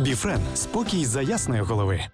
Біфрен спокій за ясної голови.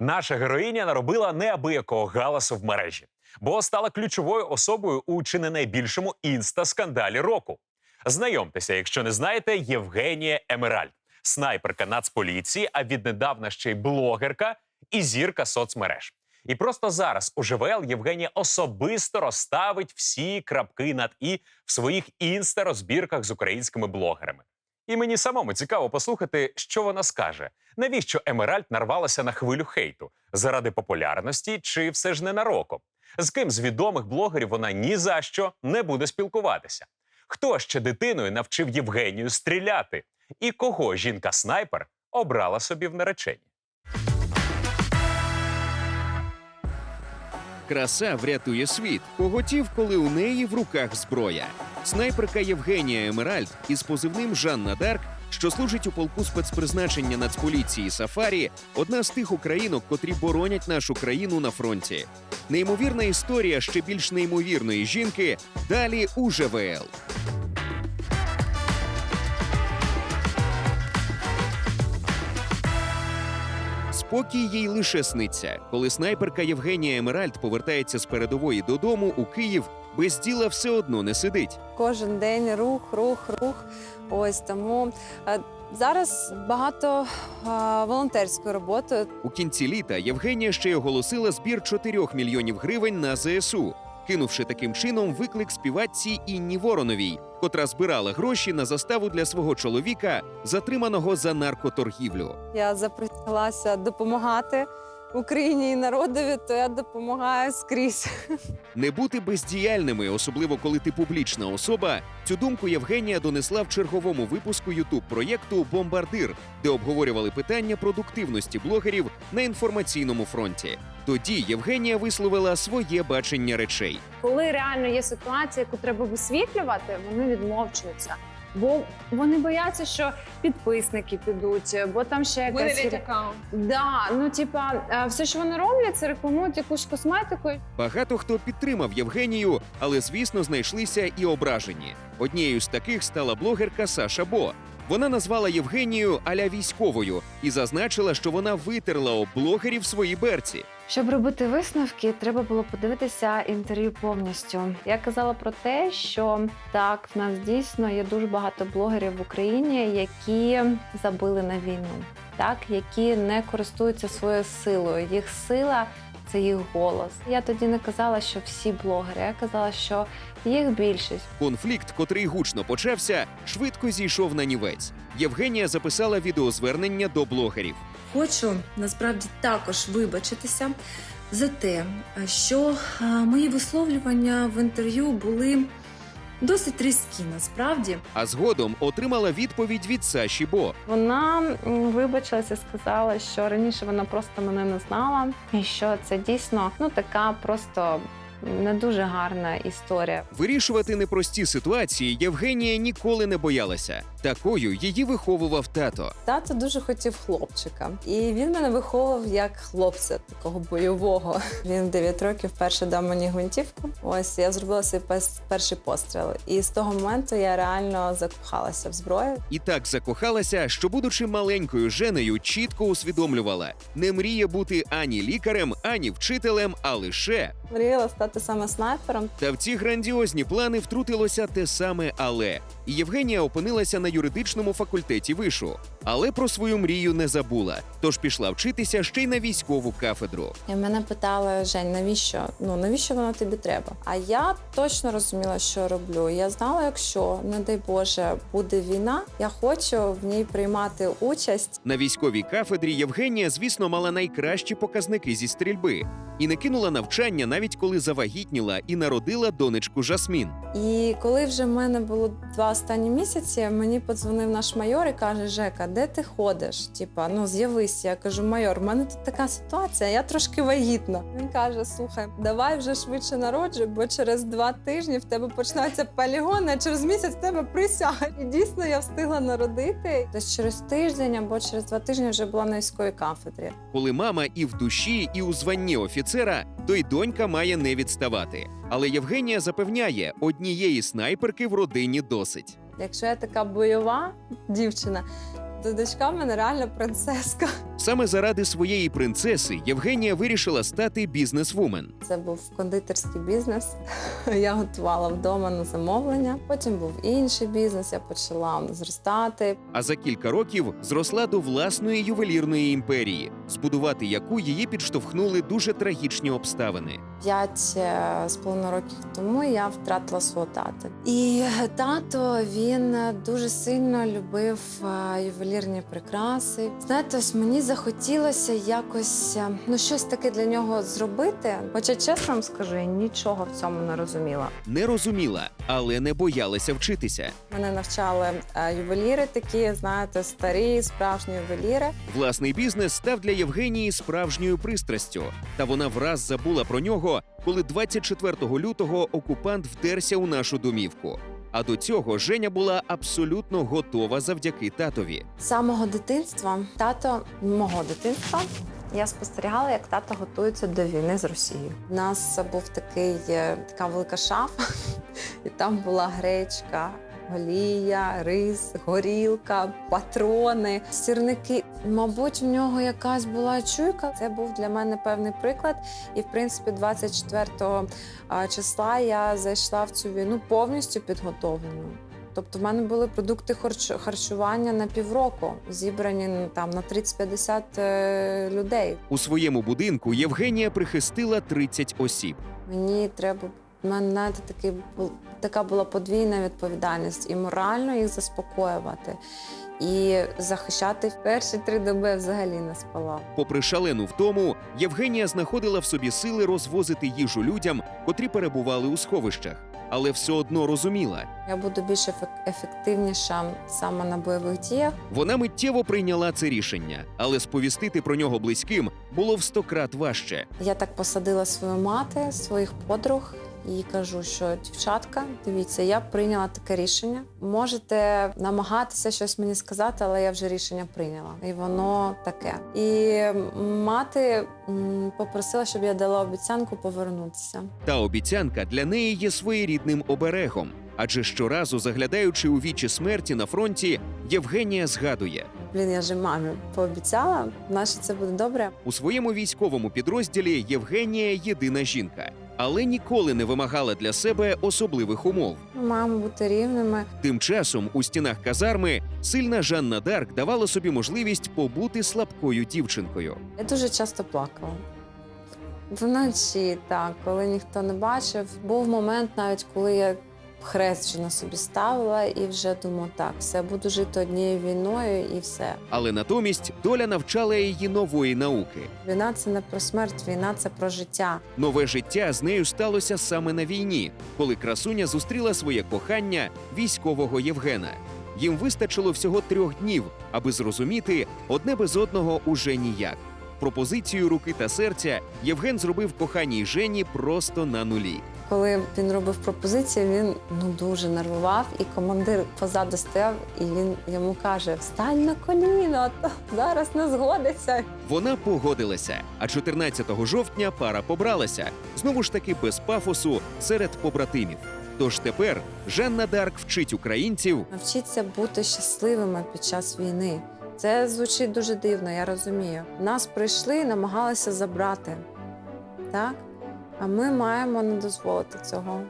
Наша героїня наробила неабиякого галасу в мережі, бо стала ключовою особою у чи не найбільшому інста-скандалі року. Знайомтеся, якщо не знаєте, Євгенія Емеральд, снайперка Нацполіції, а віднедавна ще й блогерка і зірка соцмереж. І просто зараз у ЖВЛ Євгенія особисто розставить всі крапки над і в своїх інста-розбірках з українськими блогерами. І мені самому цікаво послухати, що вона скаже. Навіщо Емеральд нарвалася на хвилю хейту заради популярності чи все ж ненароком? З ким з відомих блогерів вона ні за що не буде спілкуватися? Хто ще дитиною навчив Євгенію стріляти? І кого жінка-снайпер обрала собі в нареченні? Краса врятує світ. Поготів, коли у неї в руках зброя. Снайперка Євгенія Емеральд із позивним Жанна Дарк, що служить у полку спецпризначення Нацполіції Сафарі, одна з тих українок, котрі боронять нашу країну на фронті. Неймовірна історія ще більш неймовірної жінки. Далі у ЖВЛ. Спокій їй лише сниться, коли снайперка Євгенія Емеральд повертається з передової додому у Київ, без діла все одно не сидить. Кожен день рух, рух, рух. Ось тому е, зараз багато е, волонтерської роботи. У кінці літа Євгенія ще й оголосила збір 4 мільйонів гривень на ЗСУ, кинувши таким чином виклик співачці Інні Вороновій, котра збирала гроші на заставу для свого чоловіка, затриманого за наркоторгівлю. Я запряглася допомагати Україні і народові, то я допомагаю скрізь. Не бути бездіяльними, особливо коли ти публічна особа. Цю думку Євгенія донесла в черговому випуску ютуб проєкту Бомбардир, де обговорювали питання продуктивності блогерів на інформаційному фронті. Тоді Євгенія висловила своє бачення речей. коли реально є ситуація, яку треба висвітлювати, вони відмовчуються. Бо вони бояться, що підписники підуть, бо там ще якась аккаунт. да, ну типа е, все, що вони роблять, це рекламують якусь косметику. Багато хто підтримав Євгенію, але звісно знайшлися і ображені. Однією з таких стала блогерка Саша Бо. Вона назвала Євгенію аля військовою і зазначила, що вона витерла об блогерів свої берці. Щоб робити висновки, треба було подивитися інтерв'ю повністю. Я казала про те, що так, в нас дійсно є дуже багато блогерів в Україні, які забили на війну, так які не користуються своєю силою. Їх сила це їх голос. Я тоді не казала, що всі блогери. Я казала, що їх більшість. Конфлікт, котрий гучно почався, швидко зійшов на нівець. Євгенія записала відеозвернення до блогерів. Хочу насправді також вибачитися за те, що е, мої висловлювання в інтерв'ю були досить різкі насправді. А згодом отримала відповідь від Саші Бо. Вона вибачилася, сказала, що раніше вона просто мене не знала, і що це дійсно ну така просто не дуже гарна історія. Вирішувати непрості ситуації Євгенія ніколи не боялася. Такою її виховував тато. Тато дуже хотів хлопчика, і він мене виховував як хлопця, такого бойового. Він в 9 років перше дав мені гвинтівку. Ось я зробила свій перший постріл. І з того моменту я реально закохалася в зброю. І так закохалася, що, будучи маленькою женею, чітко усвідомлювала: не мріє бути ані лікарем, ані вчителем, а лише. Мріяла стати саме снайпером. Та в ці грандіозні плани втрутилося те саме але. І Євгенія опинилася на юридичному факультеті вишу. Але про свою мрію не забула, тож пішла вчитися ще й на військову кафедру. І мене питали Жень, навіщо? Ну навіщо воно тобі треба? А я точно розуміла, що роблю. Я знала, якщо, не дай Боже, буде війна, я хочу в ній приймати участь. На військовій кафедрі Євгенія, звісно, мала найкращі показники зі стрільби і не кинула навчання, навіть коли завагітніла і народила донечку Жасмін. І коли вже в мене було два останні місяці, мені подзвонив наш майор і каже: Жека, де ти ходиш? Типа, ну з'явися. Я кажу, майор, в мене тут така ситуація, я трошки вагітна. Він каже: слухай, давай вже швидше народжуй, бо через два тижні в тебе почнуться полігони, а через місяць в тебе присяга. І дійсно я встигла народити. Десь через тиждень або через два тижні вже була на військовій кафедрі. Коли мама і в душі, і у званні офіцера, то й донька має не відставати. Але Євгенія запевняє, однієї снайперки в родині досить. Якщо я така бойова дівчина, то Дочка в мене реально принцеска. Саме заради своєї принцеси Євгенія вирішила стати бізнесвумен. Це був кондитерський бізнес. Я готувала вдома на замовлення. Потім був інший бізнес. Я почала зростати. А за кілька років зросла до власної ювелірної імперії, збудувати яку її підштовхнули дуже трагічні обставини. П'ять е, з половиною років тому я втратила свого тата. І тато він дуже сильно любив е, ювелірні прикраси. Знаєте, ось мені захотілося якось е, ну щось таке для нього зробити. Хоча чесно вам скажу, я нічого в цьому не розуміла. Не розуміла, але не боялася вчитися. Мене навчали е, ювеліри, такі знаєте, старі, справжні ювеліри. Власний бізнес став для Євгенії справжньою пристрастю, та вона враз забула про нього, коли 24 лютого окупант вдерся у нашу домівку. А до цього Женя була абсолютно готова завдяки татові. З самого дитинства, тато мого дитинства. Я спостерігала, як тато готується до війни з Росією. У нас був такий е, така велика шафа, і там була гречка, олія, рис, горілка, патрони, сірники. Мабуть, в нього якась була чуйка. Це був для мене певний приклад. І, в принципі, 24 а, числа я зайшла в цю війну повністю підготовленою. Тобто в мене були продукти харч- харчування на півроку, зібрані там на 30-50 е, людей. У своєму будинку Євгенія прихистила 30 осіб. Мені треба мене знаєте, такий така була подвійна відповідальність і морально їх заспокоювати, і захищати в перші три доби взагалі не спала. Попри шалену втому, Євгенія знаходила в собі сили розвозити їжу людям, котрі перебували у сховищах, але все одно розуміла. Я буду більш ефек- ефективніша саме на бойових діях. Вона миттєво прийняла це рішення, але сповістити про нього близьким було в сто крат важче. Я так посадила свою мати, своїх подруг. І кажу, що дівчатка, дивіться, я прийняла таке рішення. Можете намагатися щось мені сказати, але я вже рішення прийняла, і воно таке. І мати попросила, щоб я дала обіцянку повернутися. Та обіцянка для неї є своєрідним оберегом. Адже щоразу, заглядаючи у вічі смерті на фронті, Євгенія згадує Блін, я же мамі пообіцяла, наше це буде добре. у своєму військовому підрозділі Євгенія єдина жінка, але ніколи не вимагала для себе особливих умов. Маємо бути рівними. Тим часом у стінах казарми сильна Жанна Дарк давала собі можливість побути слабкою дівчинкою. Я дуже часто плакала. Вночі, так, коли ніхто не бачив. Був момент, навіть коли я хрест вже на собі ставила і вже думала, так, все, буду жити однією війною і все. Але натомість доля навчала її нової науки. Війна це не про смерть, війна це про життя. Нове життя з нею сталося саме на війні, коли красуня зустріла своє кохання військового Євгена. Їм вистачило всього трьох днів, аби зрозуміти одне без одного уже ніяк. Пропозицію руки та серця Євген зробив коханій Жені просто на нулі. Коли він робив пропозицію, він ну дуже нервував, і командир позаду стояв, і він йому каже: Встань на коліно, то зараз не згодиться. Вона погодилася. А 14 жовтня пара побралася знову ж таки без пафосу серед побратимів. Тож тепер Жанна Дарк вчить українців Навчіться бути щасливими під час війни. Це звучить дуже дивно, я розумію. Нас прийшли намагалися забрати. Так? А ми маємо не дозволити цього.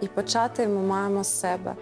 І почати ми маємо з себе.